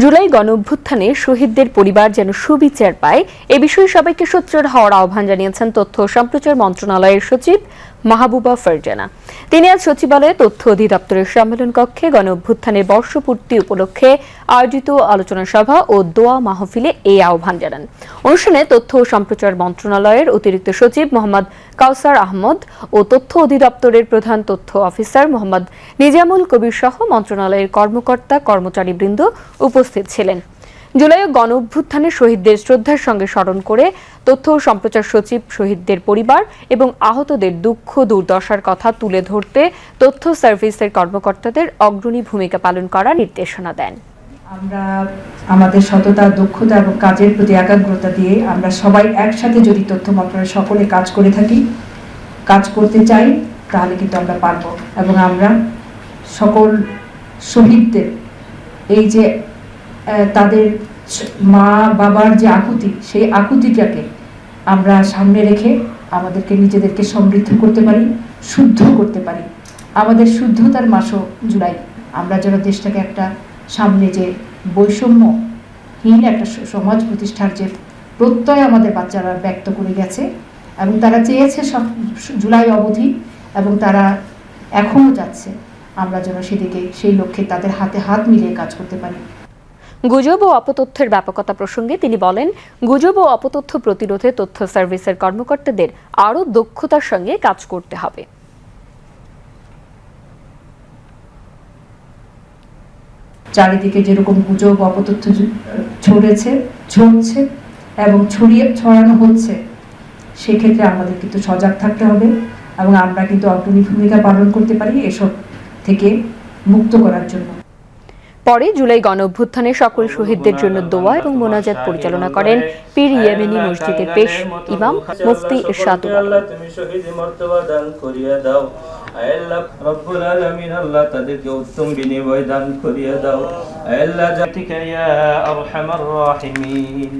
জুলাই গণ অভ্যুত্থানে শহীদদের পরিবার যেন সুবিচার পায়, এ বিষয়ে সবাইকে সোচ্চার হওয়ার আহ্বান জানিয়েছেন তথ্য ও সম্প্রচার মন্ত্রণালয়ের সচিব মাহবুবা ফারজানা। তিনি আজ সচিবালয়ে তথ্য অধিদপ্তরের সম্মেলন কক্ষে গণ অভ্যুত্থানের বর্ষপূর্তি উপলক্ষে আয়োজিত আলোচনা সভা ও দোয়া মাহফিলে এই আহ্বান জানান। অনুষ্ঠানে তথ্য ও সম্প্রচার মন্ত্রণালয়ের অতিরিক্ত সচিব মোহাম্মদ কাউসার আহমদ ও তথ্য অধিদপ্তরের প্রধান তথ্য অফিসার মোহাম্মদ নিজামুল কবির সহ মন্ত্রণালয়ের কর্মকর্তা, কর্মচারীবৃন্দ উপস্থিত ছিলেন। জুলাই গণ অভ্যুত্থানে শহীদদের শ্রদ্ধার সঙ্গে স্মরণ করে তথ্য ও সম্প্রচার সচিব শহীদদের পরিবার এবং আহতদের দুঃখ, দুর্দশার কথা তুলে ধরতে তথ্য সার্ভিসের কর্মকর্তাদের অগ্রণী ভূমিকা পালন করার নির্দেশনা দেন। আমরা আমাদের সততা, দক্ষতা এবং কাজের প্রতি একাগ্রতা দিয়ে আমরা সবাই একসাথে যদি তথ্য মন্ত্রণালয় সকলে কাজ করে থাকি, কাজ করতে চাই, তাহলে কিন্তু আমরা পারব। এবং আমরা সকল শহীদদের, এই যে তাদের মা বাবার যে আকুতি, সেই আকুতিটাকে আমরা সামনে রেখে আমাদেরকে নিজেদেরকে সমৃদ্ধ করতে পারি, শুদ্ধ করতে পারি। আমাদের শুদ্ধতার মাসও জুলাই। আমরা যেন দেশটাকে একটা সামনে যে বৈষম্যহীন একটা সমাজ প্রতিষ্ঠার যে প্রত্যয় আমাদের বাচ্চারা ব্যক্ত করে গেছে এবং তারা চেয়েছে সব জুলাই অবধি এবং তারা এখনও যাচ্ছে। আমরা যেন সেদিকে, সেই লক্ষ্যে তাদের হাতে হাত মিলিয়ে কাজ করতে পারি। গুজব ও অপতথ্যের ব্যাপকতা প্রসঙ্গে তিনি বলেন, গুজব ও অপতথ্য প্রতিরোধে তথ্য সার্ভিসের কর্মকর্তাদের আরও দক্ষতার সঙ্গে কাজ করতে হবে। চারিদিকে যেরকম গুজব অপতথ্য ছড়েছে, ছড়ছে এবং ছড়িয়ে, ছড়ানো হচ্ছে, সেক্ষেত্রে আমাদের কিন্তু সজাগ থাকতে হবে এবং আমরা কিন্তু অগ্রণী ভূমিকা পালন করতে পারি এসব থেকে মুক্ত করার জন্য। পরে জুলাই গণ অভ্যুত্থানে সকল শহীদদের জন্য দোয়া এবং মোনাজাত পরিচালনা করেন পীর ইয়েমেনি মসজিদের পেশ ইমাম মুফতি ইরশাদুল তুমি শহীদ মর্তবা দান করিয়া দাও। আল্লাহ, রব্বুল আলামিন আল্লাহ তাদেরকে উত্তম বিনিময় দান করিয়া দাও। আল্লাহ ইয়া আরহামার রাহিমিন।